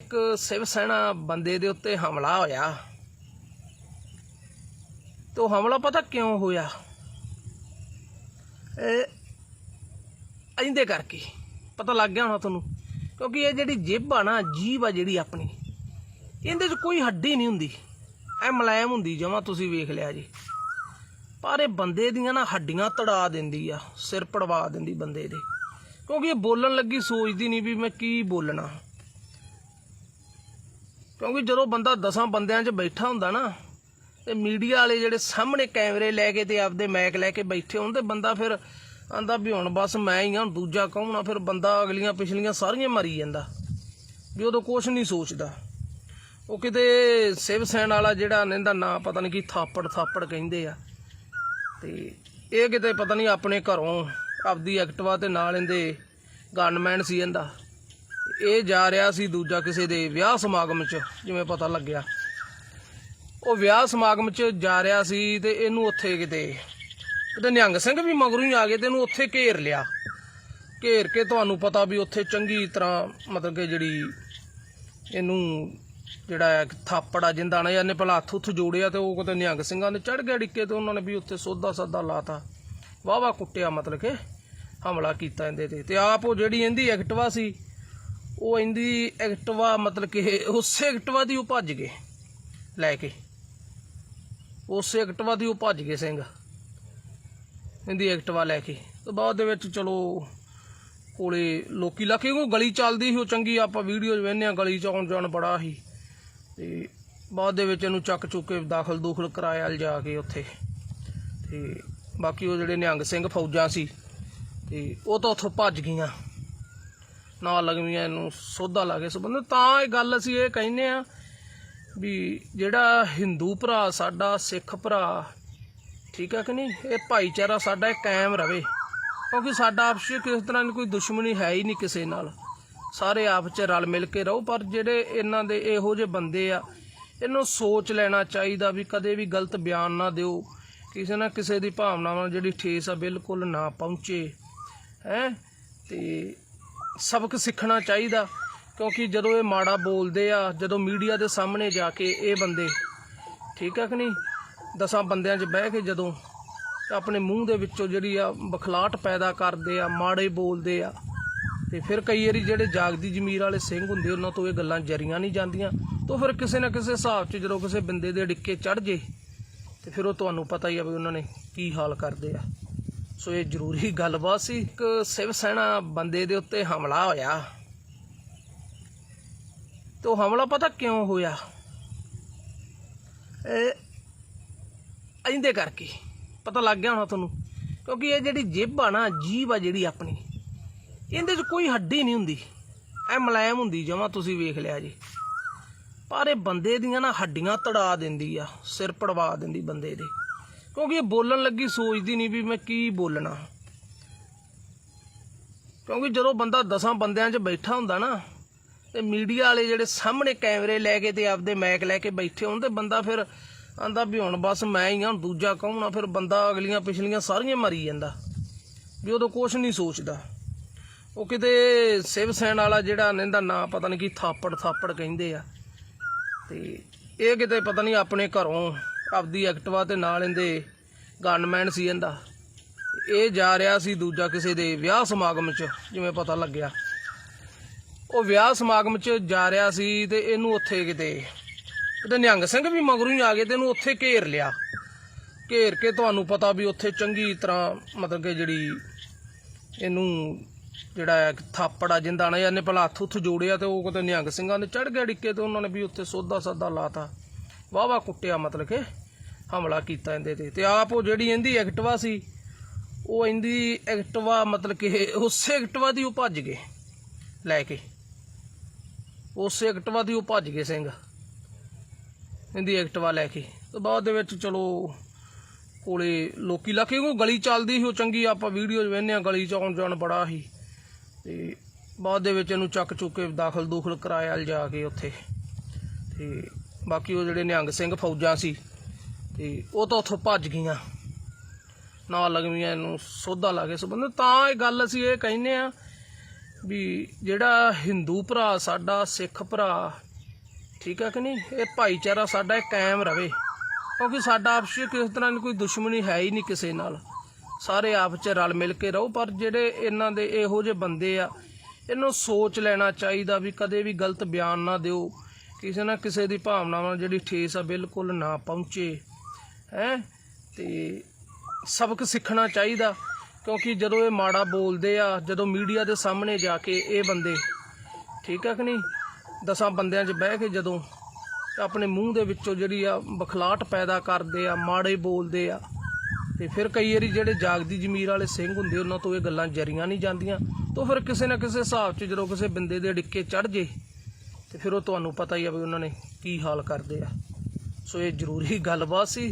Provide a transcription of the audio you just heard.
ਇੱਕ ਸਿਵ ਸੈਨਾ ਬੰਦੇ ਦੇ ਉੱਤੇ ਹਮਲਾ ਹੋਇਆ। ਤੇ ਉਹ ਹਮਲਾ ਪਤਾ ਕਿਉਂ ਹੋਇਆ? ਇਹ ਇਹਦੇ ਕਰਕੇ ਪਤਾ ਲੱਗ ਗਿਆ ਹੋਣਾ ਤੁਹਾਨੂੰ, ਕਿਉਂਕਿ ਇਹ ਜਿਹੜੀ ਜਿੱਬ ਆ ਨਾ ਜੀਭ ਆ ਜਿਹੜੀ ਆਪਣੀ, ਇਹਦੇ 'ਚ ਕੋਈ ਹੱਡੀ ਨਹੀਂ ਹੁੰਦੀ। ਐ ਮੁਲਾਇਮ ਹੁੰਦੀ, ਜਮਾ ਤੁਸੀਂ ਵੇਖ ਲਿਆ ਜੀ। ਪਰ ਇਹ ਬੰਦੇ ਦੀਆਂ ਨਾ ਹੱਡੀਆਂ ਤੜਾ ਦਿੰਦੀ ਆ, ਸਿਰ ਪੜਵਾ ਦਿੰਦੀ ਬੰਦੇ ਦੇ। ਕਿਉਂਕਿ ਇਹ ਬੋਲਣ ਲੱਗੀ, ਸੋਚਦੀ ਨਹੀਂ ਵੀ ਮੈਂ ਕੀ ਬੋਲਣਾ। ਕਿਉਂਕਿ ਜਦੋਂ ਬੰਦਾ ਦਸਾਂ ਬੰਦਿਆਂ 'ਚ ਬੈਠਾ ਹੁੰਦਾ ਨਾ, ਤੇ ਮੀਡੀਆ ਵਾਲੇ ਜਿਹੜੇ ਸਾਹਮਣੇ ਕੈਮਰੇ ਲੈ ਕੇ ਤੇ ਆਪਦੇ ਮੈਕ ਲੈ ਕੇ ਬੈਠੇ ਹੋਣ, ਤੇ ਬੰਦਾ ਫਿਰ ਆਂਦਾ ਵੀ ਹੁਣ ਬਸ ਮੈਂ ਹੀ ਹਾਂ ਹੁਣ ਦੂਜਾ ਕੌਣ ਆ, ਫਿਰ ਬੰਦਾ ਅਗਲੀਆਂ ਪਿਛਲੀਆਂ ਸਾਰੀਆਂ ਮਰੀ ਜਾਂਦਾ, ਵੀ ਉਦੋਂ ਕੁਛ ਨਹੀਂ ਸੋਚਦਾ। ਉਹ ਕਿਤੇ ਸਿਵ ਸੈਨ ਵਾਲਾ ਜਿਹੜਾ ਇਹਦਾ ਨਾਂ ਪਤਾ ਨਹੀਂ ਕੀ ਥਾਪੜ ਥਾਪੜ ਕਹਿੰਦੇ ਆ। ਤੇ ਇਹ ਕਿਤੇ ਪਤਾ ਨਹੀਂ ਆਪਣੇ ਘਰੋਂ ਆਪਦੀ ਐਕਟਵਾ ਤੇ ਨਾਲ ਇਹਦੇ ਗਨਮੈਨ ਸੀ ਇਹਦਾ। ਇਹ ਜਾ ਰਿਹਾ ਸੀ ਦੂਜਾ ਕਿਸੇ ਦੇ ਵਿਆਹ ਸਮਾਗਮ 'ਚ, ਜਿਵੇਂ ਪਤਾ ਲੱਗਿਆ। ਉਹ ਵਿਆਹ ਸਮਾਗਮ 'ਚ ਜਾ ਰਿਹਾ ਸੀ ਤੇ ਇਹਨੂੰ ਉੱਥੇ ਕਿਤੇ ਕਿਤੇ ਨਿਹੰਗ ਸਿੰਘ ਵੀ ਮਗਰੋਂ ਹੀ ਆ ਗਏ ਤੇ ਇਹਨੂੰ ਉੱਥੇ ਘੇਰ ਲਿਆ। ਘੇਰ ਕੇ ਤੁਹਾਨੂੰ ਪਤਾ ਵੀ ਉੱਥੇ ਚੰਗੀ ਤਰ੍ਹਾਂ ਮਤਲਬ ਕਿ ਜਿਹੜੀ ਇਹਨੂੰ ਜਿਹੜਾ ਹੈ ਥਾਪੜ ਆ, ਜਿੰਦਾ ਨਾ ਇਹਨੇ ਪਹਿਲਾਂ ਹੱਥ ਉੱਥ ਜੋੜਿਆ ਤੇ ਉਹ ਕਿਤੇ ਨਿਹੰਗ ਸਿੰਘਾਂ ਦੇ ਚੜ ਗਿਆ ਡਿੱਕੇ ਤੇ ਉਹਨਾਂ ਨੇ ਵੀ ਉੱਥੇ ਸੋਧਾ ਸੱਦਾ ਲਾਤਾ। ਵਾਹ ਵਾਹ ਕੁੱਟਿਆ ਮਤਲਬ ਕਿ ਹਮਲਾ ਕੀਤਾ ਇਹਦੇ ਤੇ। ਤੇ ਆਪ ਉਹ ਜਿਹੜੀ ਇਹਦੀ ਐਕਟਵਾ ਸੀ ਉਹ ਇਹਦੀ ਐਕਟਵਾ ਮਤਲਬ ਕਿ ਉਸੇ ਐਕਟਵਾ ਦੀ ਉਹ ਭੱਜ ਗਏ ਲੈ ਕੇ। ਉਸੇ ਐਕਟਵਾ ਦੀ ਉਹ ਭੱਜ ਗਏ ਸਿੰਘ। ਇਹਦੀ ਐਕਟਵਾ ਲੈ ਕੇ। ਤੇ ਬਾਅਦ ਦੇ ਵਿੱਚ ਚਲੋ ਕੋਲੇ ਲੋਕੀ ਕੇ ਉਹ ਗਲੀ ਚੱਲਦੀ ਸੀ ਉਹ ਚੰਗੀ, ਆਪਾਂ ਵੀਡੀਓ ਵੇਖਦੇ ਆ ਗਲੀ ਚ ਆਉਣ ਜਾਣ ਬੜਾ ਸੀ। ਤੇ ਬਾਅਦ ਦੇ ਵਿੱਚ ਇਹਨੂੰ ਚੱਕ ਚੁੱਕ ਕੇ ਦਾਖਲ ਦੂਖਲ ਕਰਾਇਆ ਜਾ ਕੇ ਉੱਥੇ। ਤੇ ਬਾਕੀ ਉਹ ਜਿਹੜੇ ਨਿਹੰਗ ਸਿੰਘ ਫੌਜਾਂ ਸੀ, ਤੇ ਉਹ ਤਾਂ ਉੱਥੋਂ ਭੱਜ ਗਈਆਂ। ਨਾ ਲਗਵੀਆਂ ਇਹਨੂੰ ਸੋਧਾ ਲਾ ਕੇ ਸਬੰਧ। ਤਾਂ ਇਹ ਗੱਲ ਅਸੀਂ ਇਹ ਕਹਿੰਦੇ ਆ ਵੀ ਜਿਹੜਾ ਹਿੰਦੂ ਭਰਾ ਸਾਡਾ, ਸਿੱਖ ਭਰਾ, ਠੀਕ ਹੈ ਕਿ ਨਹੀਂ? ਇਹ ਭਾਈਚਾਰਾ ਸਾਡਾ ਇਹ ਕਾਇਮ ਰਵੇ। ਕਿਉਂਕਿ ਸਾਡਾ ਆਪਸ ਵਿੱਚ ਕਿਸੇ ਤਰ੍ਹਾਂ ਦੀ ਕੋਈ ਦੁਸ਼ਮਣੀ ਹੈ ਹੀ ਨਹੀਂ ਕਿਸੇ ਨਾਲ। ਸਾਰੇ ਆਪ ਚ ਰਲ ਮਿਲ ਕੇ ਰਹੋ, ਪਰ ਜਿਹੜੇ ਇਹਨਾਂ ਦੇ ਇਹੋ ਜਿਹੇ ਬੰਦੇ ਆ, ਇਹਨੂੰ ਸੋਚ ਲੈਣਾ ਚਾਹੀਦਾ ਵੀ ਕਦੇ ਵੀ ਗਲਤ ਬਿਆਨ ਨਾ ਦਿਓ। ਕਿਸੇ ਨਾ ਕਿਸੇ ਦੀ ਭਾਵਨਾਵਾਂ ਨੂੰ ਜਿਹੜੀ ਠੇਸ ਆ ਬਿਲਕੁਲ ਨਾ ਪਹੁੰਚੇ। ਹੈ? ਤੇ ਸਬਕ ਸਿੱਖਣਾ ਚਾਹੀਦਾ, ਕਿਉਂਕਿ ਜਦੋਂ ਇਹ ਮਾੜਾ ਬੋਲਦੇ ਆ, ਜਦੋਂ ਮੀਡੀਆ ਦੇ ਸਾਹਮਣੇ ਜਾ ਕੇ ਇਹ ਬੰਦੇ, ਠੀਕ ਹੈ ਕਿ ਨਹੀਂ? ਦਸਾਂ ਬੰਦਿਆਂ 'ਚ ਬਹਿ ਕੇ ਜਦੋਂ ਤੇ ਆਪਣੇ ਮੂੰਹ ਦੇ ਵਿੱਚੋਂ ਜਿਹੜੀ ਆ ਬਖਲਾਟ ਪੈਦਾ ਕਰਦੇ ਆ, ਮਾੜੇ ਬੋਲਦੇ ਆ, ਤੇ ਫਿਰ ਕਈ ਵਾਰੀ ਜਿਹੜੇ ਜਾਗਦੀ ਜ਼ਮੀਰ ਵਾਲੇ ਸਿੰਘ ਹੁੰਦੇ, ਉਹਨਾਂ ਤੋਂ ਇਹ ਗੱਲਾਂ ਜਰੀਆਂ ਨਹੀਂ ਜਾਂਦੀਆਂ, ਤੋਂ ਫਿਰ ਕਿਸੇ ਨਾ ਕਿਸੇ ਹਿਸਾਬ 'ਚ ਜਦੋਂ ਕਿਸੇ ਬੰਦੇ ਦੇ ਡਿੱਕੇ ਚੜ ਜੇ, ਤੇ ਫਿਰ ਉਹ ਤੁਹਾਨੂੰ ਪਤਾ ਹੀ ਆ ਵੀ ਉਹਨਾਂ ਨੇ ਕੀ ਹਾਲ ਕਰਦੇ ਆ। ਸੋ ਇਹ ਜ਼ਰੂਰੀ ਗੱਲਬਾਤ ਸੀ ਇੱਕ ਸਿਵ ਸੈਨਾ ਬੰਦੇ ਦੇ ਉੱਤੇ ਹਮਲਾ ਹੋਇਆ। ਤੇ ਉਹ ਹਮਲਾ ਪਤਾ ਕਿਉਂ ਹੋਇਆ? ਇਹ ਇਹਦੇ ਕਰਕੇ ਪਤਾ ਲੱਗ ਗਿਆ ਹੋਣਾ ਤੁਹਾਨੂੰ, ਕਿਉਂਕਿ ਇਹ ਜਿਹੜੀ ਜਿੱਬ ਆ ਨਾ ਜੀਭ ਆ ਜਿਹੜੀ ਆਪਣੀ, ਇਹਦੇ 'ਚ ਕੋਈ ਹੱਡੀ ਨਹੀਂ ਹੁੰਦੀ। ਐ ਮੁਲਾਇਮ ਹੁੰਦੀ, ਜਮਾ ਤੁਸੀਂ ਵੇਖ ਲਿਆ ਜੀ। ਪਰ ਇਹ ਬੰਦੇ ਦੀਆਂ ਨਾ ਹੱਡੀਆਂ ਤੜਾ ਦਿੰਦੀ ਆ, ਸਿਰ ਪੜਵਾ ਦਿੰਦੀ ਬੰਦੇ ਦੇ। ਕਿਉਂਕਿ ਇਹ ਬੋਲਣ ਲੱਗੀ ਸੋਚਦੀ ਨਹੀਂ ਵੀ ਮੈਂ ਕੀ ਬੋਲਣਾ। ਕਿਉਂਕਿ ਜਦੋਂ ਬੰਦਾ ਦਸਾਂ ਬੰਦਿਆਂ 'ਚ ਬੈਠਾ ਹੁੰਦਾ ਨਾ, ਤੇ ਮੀਡੀਆ ਵਾਲੇ ਜਿਹੜੇ ਸਾਹਮਣੇ ਕੈਮਰੇ ਲੈ ਕੇ ਤੇ ਆਪਦੇ ਮੈਕ ਲੈ ਕੇ ਬੈਠੇ ਹੋਣ, ਤੇ ਬੰਦਾ ਫਿਰ ਆਂਦਾ ਵੀ ਹੁਣ ਬਸ ਮੈਂ ਹੀ ਹਾਂ ਹੁਣ ਦੂਜਾ ਕੌਣ ਆ? ਫਿਰ ਬੰਦਾ ਅਗਲੀਆਂ ਪਿਛਲੀਆਂ ਸਾਰੀਆਂ ਮਰੀ ਜਾਂਦਾ, ਵੀ ਉਦੋਂ ਕੁਛ ਨਹੀਂ ਸੋਚਦਾ। ਉਹ ਕਿਤੇ ਸਿਵ ਸੈਨ ਵਾਲਾ ਜਿਹੜਾ ਇਹਦਾ ਨਾਂ ਪਤਾ ਨਹੀਂ ਕੀ ਥਾਪੜ ਥਾਪੜ ਕਹਿੰਦੇ ਆ, ਤੇ ਇਹ ਕਿਤੇ ਪਤਾ ਨਹੀਂ ਆਪਣੇ ਘਰੋਂ ਆਪਦੀ ਐਕਟਵਾ ਤੇ ਨਾਲ ਇਹਦੇ ਗਨਮੈਨ ਸੀ ਇਹਦਾ। ਇਹ ਜਾ ਰਿਹਾ ਸੀ ਦੂਜਾ ਕਿਸੇ ਦੇ ਵਿਆਹ ਸਮਾਗਮ 'ਚ, ਜਿਵੇਂ ਪਤਾ ਲੱਗਿਆ। ਉਹ ਵਿਆਹ ਸਮਾਗਮ 'ਚ ਜਾ ਰਿਹਾ ਸੀ ਤੇ ਇਹਨੂੰ ਉੱਥੇ ਕਿਤੇ ਕਿਤੇ ਨਿਹੰਗ ਸਿੰਘ ਵੀ ਮਗਰੋਂ ਹੀ ਆ ਗਏ ਤੇ ਇਹਨੂੰ ਉੱਥੇ ਘੇਰ ਲਿਆ। ਘੇਰ ਕੇ ਤੁਹਾਨੂੰ ਪਤਾ ਵੀ ਉੱਥੇ ਚੰਗੀ ਤਰ੍ਹਾਂ ਮਤਲਬ ਕਿ ਜਿਹੜੀ ਇਹਨੂੰ ਜਿਹੜਾ ਹੈ ਥਾਪੜ ਆ ਜਿੰਦਾ ਨਾ, ਇਹਨੇ ਪਹਿਲਾਂ ਹੱਥ ਉੱਥ ਜੋੜਿਆ ਤੇ ਉਹ ਕਿਤੇ ਨਿਹੰਗ ਸਿੰਘਾਂ ਨੇ ਚੜ ਗਿਆ ਡਿੱਕੇ ਤੇ ਉਹਨਾਂ ਨੇ ਵੀ ਉੱਥੇ ਸੋਧਾ ਸੱਦਾ ਲਾਤਾ। ਵਾਹ ਕੁੱਟਿਆ ਮਤਲਬ ਕਿ ਹਮਲਾ ਕੀਤਾ ਇਹਦੇ ਤੇ ਤੇ ਆਪ ਉਹ ਜਿਹੜੀ ਇਹਦੀ ਐਕਟਵਾ ਸੀ, ਉਹ ਇਹਦੀ ਐਕਟਵਾ ਮਤਲਬ ਕਿ ਉਸੇ ਐਕਟਵਾ ਦੀ ਉਹ ਭੱਜ ਗਏ ਲੈ ਕੇ। ਉਸੇ ਐਕਟਵਾ ਦੀ ਉਹ ਭੱਜ ਗਏ ਸਿੰਘ। ਇਹਦੀ ਐਕਟਵਾ ਲੈ ਕੇ। ਤੇ ਬਾਅਦ ਦੇ ਵਿੱਚ ਚਲੋ ਕੋਲੇ ਲੋਕੀ ਲੱਗੇ ਉਹ ਗਲੀ ਚੱਲਦੀ ਸੀ ਉਹ ਚੰਗੀ, ਆਪਾਂ ਵੀਡੀਓ ਵੇਖਦੇ ਆ ਗਲੀ ਚ ਆਉਣ ਜਾਣ ਬੜਾ ਸੀ। ਤੇ ਬਾਅਦ ਦੇ ਵਿੱਚ ਇਹਨੂੰ ਚੱਕ ਚੁੱਕ ਕੇ ਦਾਖਲ ਦੂਖਲ ਕਰਾਇਆ ਜਾ ਕੇ ਉੱਥੇ। ਤੇ ਬਾਕੀ ਉਹ ਜਿਹੜੇ ਨਿਹੰਗ ਸਿੰਘ ਫੌਜਾਂ ਸੀ, ਤੇ ਉਹ ਤਾਂ ਉੱਥੋਂ ਭੱਜ ਗਈਆਂ। ਨਾਲ ਲਗਵੀਆਂ ਇਹਨੂੰ ਸੋਧਾ ਲਾ ਕੇ ਸਬੰਧ। ਤਾਂ ਇਹ ਗੱਲ ਅਸੀਂ ਇਹ ਕਹਿੰਦੇ ਆ ਵੀ ਜਿਹੜਾ ਹਿੰਦੂ ਭਰਾ ਸਾਡਾ, ਸਿੱਖ ਭਰਾ, ਠੀਕ ਹੈ ਕਿ ਨਹੀਂ? ਇਹ ਭਾਈਚਾਰਾ ਸਾਡਾ ਇਹ ਕਾਇਮ ਰਵੇ। ਕਿਉਂਕਿ ਸਾਡਾ ਆਪਸ ਵਿੱਚ ਕਿਸੇ ਤਰ੍ਹਾਂ ਦੀ ਕੋਈ ਦੁਸ਼ਮਣੀ ਹੈ ਹੀ ਨਹੀਂ ਕਿਸੇ ਨਾਲ। ਸਾਰੇ ਆਪ ਚ ਰਲ ਮਿਲ ਕੇ ਰਹੋ, ਪਰ ਜਿਹੜੇ ਇਹਨਾਂ ਦੇ ਇਹੋ ਜਿਹੇ ਬੰਦੇ ਆ, ਇਹਨੂੰ ਸੋਚ ਲੈਣਾ ਚਾਹੀਦਾ ਵੀ ਕਦੇ ਵੀ ਗਲਤ ਬਿਆਨ ਨਾ ਦਿਓ। ਕਿਸੇ ਨਾ ਕਿਸੇ ਦੀ ਭਾਵਨਾਵਾਂ ਨੂੰ ਜਿਹੜੀ ਠੇਸ ਆ ਬਿਲਕੁਲ ਨਾ ਪਹੁੰਚੇ, ਹੈ? ਤੇ ਸਬਕ ਸਿੱਖਣਾ ਚਾਹੀਦਾ, ਕਿਉਂਕਿ ਜਦੋਂ ਇਹ ਮਾੜਾ ਬੋਲਦੇ ਆ, ਜਦੋਂ ਮੀਡੀਆ ਦੇ ਸਾਹਮਣੇ ਜਾ ਕੇ ਇਹ ਬੰਦੇ, ਠੀਕ ਹੈ ਕਿ ਨਹੀਂ? ਦਸਾਂ ਬੰਦਿਆਂ 'ਚ ਬਹਿ ਕੇ ਜਦੋਂ ਆਪਣੇ ਮੂੰਹ ਦੇ ਵਿੱਚੋਂ ਜਿਹੜੀ ਆ ਬਖਲਾਟ ਪੈਦਾ ਕਰਦੇ ਆ, ਮਾੜੇ ਬੋਲਦੇ ਆ, ਤੇ ਫਿਰ ਕਈ ਵਾਰੀ ਜਿਹੜੇ ਜਾਗਦੀ ਜ਼ਮੀਰ ਵਾਲੇ ਸਿੰਘ ਹੁੰਦੇ, ਉਹਨਾਂ ਤੋਂ ਇਹ ਗੱਲਾਂ ਜਰੀਆਂ ਨਹੀਂ ਜਾਂਦੀਆਂ। ਤੋਂ ਫਿਰ ਕਿਸੇ ਨਾ ਕਿਸੇ ਹਿਸਾਬ 'ਚ ਜਦੋਂ ਕਿਸੇ ਬੰਦੇ ਦੇ ਡਿੱਕੇ ਚੜ ਜੇ ਤੇ ਫਿਰ ਉਹ ਤੁਹਾਨੂੰ ਪਤਾ ਹੀ ਆ ਵੀ ਉਹਨਾਂ ਨੇ ਕੀ ਹਾਲ ਕਰਦੇ ਆ। ਸੋ ਇਹ ਜ਼ਰੂਰੀ ਗੱਲਬਾਤ ਸੀ।